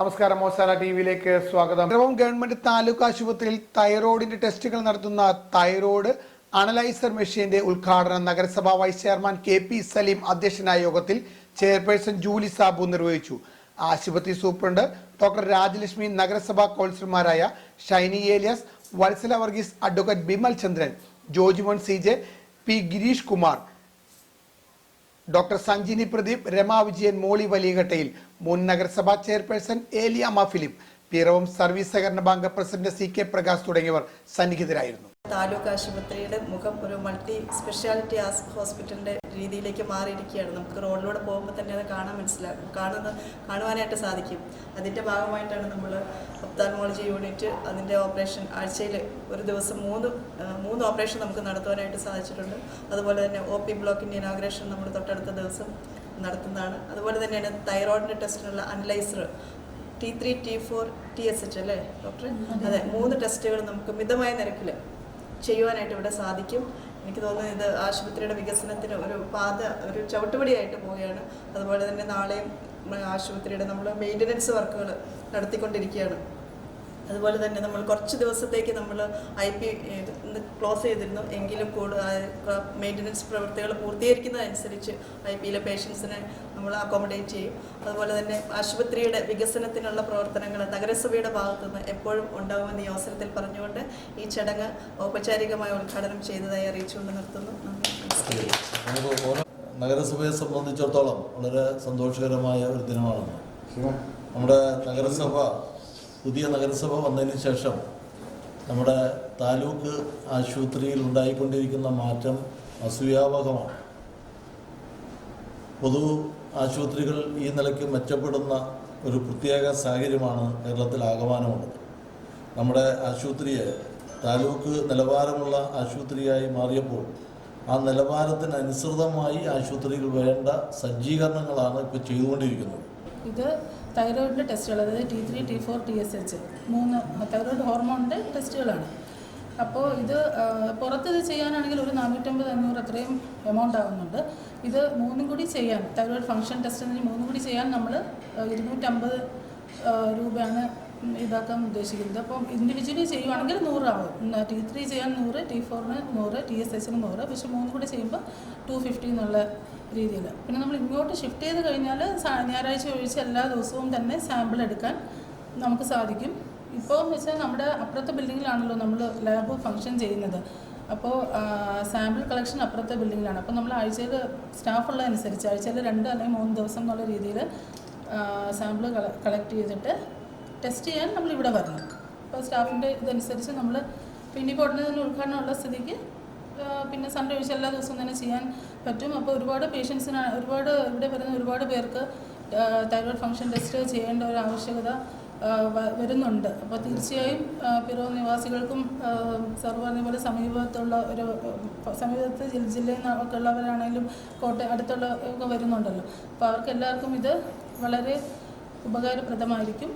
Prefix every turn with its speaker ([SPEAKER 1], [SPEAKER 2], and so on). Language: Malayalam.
[SPEAKER 1] നമസ്കാരം. മോസാല ടി വിയിലേക്ക് സ്വാഗതം. ഇപ്പം ഗവൺമെന്റ് താലൂക്ക് ആശുപത്രിയിൽ തൈറോയിഡിന്റെ ടെസ്റ്റുകൾ നടത്തുന്ന തൈറോയ്ഡ് അനലൈസർ മെഷീന്റെ ഉദ്ഘാടനം നഗരസഭാ vice chairman K P Saleem അധ്യക്ഷനായ യോഗത്തിൽ ചെയർപേഴ്സൺ ജൂലി സാബു നിർവഹിച്ചു. ആശുപത്രി സൂപ്രണ്ട് ഡോക്ടർ രാജലക്ഷ്മി നഗരസഭാ കൗൺസിലർമാരായ Shiny Elias Vatsala Varghese advocate Bimal Chandran Jojimon C J P Girish Kumar doctor Sanjini Pradeep Rama Vijayan Molly Valiyakattayil മുൻ നഗരസഭാ ചെയർപേഴ്സൺ ഏലിയാമ്മ ഫിലിപ്പ് പിറവം സർവീസ് സഹകരണ bank president C K Prakash തുടങ്ങിയവർ സന്നിഹിതരായിരുന്നു.
[SPEAKER 2] താലൂക്ക് ആശുപത്രിയുടെ മുഖം ഒരു മൾട്ടി സ്പെഷ്യാലിറ്റി ഹോസ്പിറ്റലിന്റെ രീതിയിലേക്ക് മാറിയിരിക്കുകയാണ്. നമുക്ക് റോഡിലൂടെ പോകുമ്പോൾ തന്നെ അത് കാണാൻ മനസ്സിലാകും. കാണുന്ന കാണുവാനായിട്ട് സാധിക്കും. അതിന്റെ ഭാഗമായിട്ടാണ് നമ്മൾ ഒപ്താൽമോളജി യൂണിറ്റ് അതിന്റെ ഓപ്പറേഷൻ ആഴ്ചയിൽ ഒരു ദിവസം മൂന്ന് മൂന്ന് ഓപ്പറേഷൻ നമുക്ക് നടത്തുവാനായിട്ട് സാധിച്ചിട്ടുണ്ട്. അതുപോലെ തന്നെ ഒ പി ബ്ലോക്കിന്റെ ഇനാഗ്രേഷൻ നമ്മൾ തൊട്ടടുത്ത ദിവസം നടത്തുന്നതാണ്. അതുപോലെ തന്നെയാണ് തൈറോയിഡിന്റെ ടെസ്റ്റിനുള്ള analyser T three T four T S H അല്ലേ ഡോക്ടർ അതെ മൂന്ന് ടെസ്റ്റുകൾ നമുക്ക് മിതമായ നിരക്കിൽ ചെയ്യുവാനായിട്ട് ഇവിടെ സാധിക്കും. എനിക്ക് തോന്നുന്നു ഇത് ആശുപത്രിയുടെ വികസനത്തിന് ഒരു പാത ഒരു ചവിട്ടുപടിയായിട്ട് പോവുകയാണ്. അതുപോലെ തന്നെ നാളെയും ആശുപത്രിയുടെ നമ്മൾ മെയിന്റനൻസ് വർക്കുകൾ നടത്തിക്കൊണ്ടിരിക്കുകയാണ്. അതുപോലെ തന്നെ നമ്മൾ കുറച്ച് ദിവസത്തേക്ക് നമ്മൾ ഐ പി ക്ലോസ് ചെയ്തിരുന്നു. എങ്കിലും കൂടുതൽ മെയിന്റനൻസ് പ്രവൃത്തികൾ പൂർത്തീകരിക്കുന്നതനുസരിച്ച് ഐ പിയിലെ പേഷ്യൻസിനെ നമ്മൾ അക്കോമഡേറ്റ് ചെയ്യും. അതുപോലെ തന്നെ ആശുപത്രിയുടെ വികസനത്തിനുള്ള പ്രവർത്തനങ്ങൾ നഗരസഭയുടെ ഭാഗത്തുനിന്ന് എപ്പോഴും ഉണ്ടാകുമെന്ന് ഈ അവസരത്തിൽ പറഞ്ഞുകൊണ്ട് ഈ ചടങ്ങ് ഔപചാരികമായി ഉദ്ഘാടനം ചെയ്തതായി അറിയിച്ചുകൊണ്ട് നിർത്തുന്നു.
[SPEAKER 3] നഗരസഭയെ സംബന്ധിച്ചിടത്തോളം വളരെ സന്തോഷകരമായ ഒരു ദിനമാണ്. നമ്മുടെ നഗരസഭ പുതിയ നഗരസഭ വന്നതിന് ശേഷം നമ്മുടെ താലൂക്ക് ആശുപത്രിയിൽ ഉണ്ടായിക്കൊണ്ടിരിക്കുന്ന മാറ്റം അസൂയാവഹമാണ്. പൊതു ആശുപത്രികൾ ഈ നിലയ്ക്ക് മെച്ചപ്പെടുന്ന ഒരു പ്രത്യേക സാഹചര്യമാണ് കേരളത്തിൽ ആകമാനമുള്ളത് നമ്മുടെ ആശുപത്രിയെ താലൂക്ക് നിലവാരമുള്ള ആശുപത്രിയായി മാറിയപ്പോൾ ആ നിലവാരത്തിനനുസൃതമായി ആശുപത്രിയിൽ വേണ്ട സജ്ജീകരണങ്ങളാണ് ഇപ്പോൾ ചെയ്തുകൊണ്ടിരിക്കുന്നത്.
[SPEAKER 4] ഇത് തൈറോയിഡിന്റെ ടെസ്റ്റുകൾ അതായത് T three T four T S H മൂന്ന് തൈറോയിഡ് ഹോർമോണിന്റെ ടെസ്റ്റുകളാണ് അപ്പോൾ ഇത് പുറത്ത് ഇത് ചെയ്യാനാണെങ്കിൽ ഒരു നാനൂറ്റമ്പത് അഞ്ഞൂറ് അത്രയും എമൗണ്ട് ആവുന്നുണ്ട്. ഇത് മൂന്നും കൂടി ചെയ്യാൻ തൈറോയിഡ് ഫങ്ഷൻ ടെസ്റ്റ് എന്നീ മൂന്നും കൂടി ചെയ്യാൻ നമ്മൾ ഇരുന്നൂറ്റമ്പത് രൂപയാണ് ഇതാക്കാൻ ഉദ്ദേശിക്കുന്നത്. അപ്പം ഇൻഡിവിജ്വലി ചെയ്യുവാണെങ്കിൽ നൂറാവും ടി ത്രീ ചെയ്യാൻ നൂറ് ടി ഫോറിന് നൂറ് ടി എസ് എസിന് നൂറ്. പക്ഷെ മൂന്നും കൂടി ചെയ്യുമ്പോൾ ടു ഫിഫ്റ്റി എന്നുള്ള രീതിയിൽ. പിന്നെ നമ്മൾ ഇങ്ങോട്ട് ഷിഫ്റ്റ് ചെയ്ത് കഴിഞ്ഞാൽ ഞായറാഴ്ച ഒഴിച്ച് എല്ലാ ദിവസവും തന്നെ സാമ്പിൾ എടുക്കാൻ നമുക്ക് സാധിക്കും. ഇപ്പോൾ എന്ന് വെച്ചാൽ നമ്മുടെ അപ്പുറത്തെ ബിൽഡിങ്ങിലാണല്ലോ നമ്മൾ ലാബ് ഫങ്ഷൻ ചെയ്യുന്നത്. അപ്പോൾ സാമ്പിൾ കളക്ഷൻ അപ്പുറത്തെ ബിൽഡിങ്ങിലാണ് അപ്പോൾ നമ്മൾ ആഴ്ചയിൽ സ്റ്റാഫ് ഉള്ളതനുസരിച്ച് ആഴ്ചയിൽ രണ്ട് അല്ലെങ്കിൽ മൂന്ന് ദിവസം എന്നുള്ള രീതിയിൽ സാമ്പിൾ കളക്ട് ചെയ്തിട്ട് ടെസ്റ്റ് ചെയ്യാൻ നമ്മൾ ഇവിടെ വരണം. അപ്പോൾ സ്റ്റാഫിന്റെ ഇതനുസരിച്ച് നമ്മൾ പിന്നെ തന്നെ ഉദ്ഘാടനമുള്ള സ്ഥിതിക്ക് പിന്നെ സൺഡേ ഒഴിച്ച് എല്ലാ ദിവസവും തന്നെ ചെയ്യാൻ പറ്റും. അപ്പോൾ ഒരുപാട് പേഷ്യൻസിന് ഒരുപാട് ഇവിടെ വരുന്ന ഒരുപാട് പേർക്ക് തൈറോയ്ഡ് ഫംഗ്ഷൻ ടെസ്റ്റ് ചെയ്യേണ്ട ഒരു ആവശ്യകത വരുന്നുണ്ട്. അപ്പോൾ തീർച്ചയായും ആ, നിവാസികൾക്കും സാർ പറഞ്ഞ പോലെ സമീപത്തുള്ള ഒരു സമീപത്ത് ജില്ല ജില്ലയിൽ നിന്നൊക്കെ ഉള്ളവരാണെങ്കിലും കോട്ടയം അടുത്തുള്ള ഒക്കെ വരുന്നുണ്ടല്ലോ. അപ്പോൾ അവർക്ക് എല്ലാവർക്കും ഇത് വളരെ ഉപകാരപ്രദമായിരിക്കും.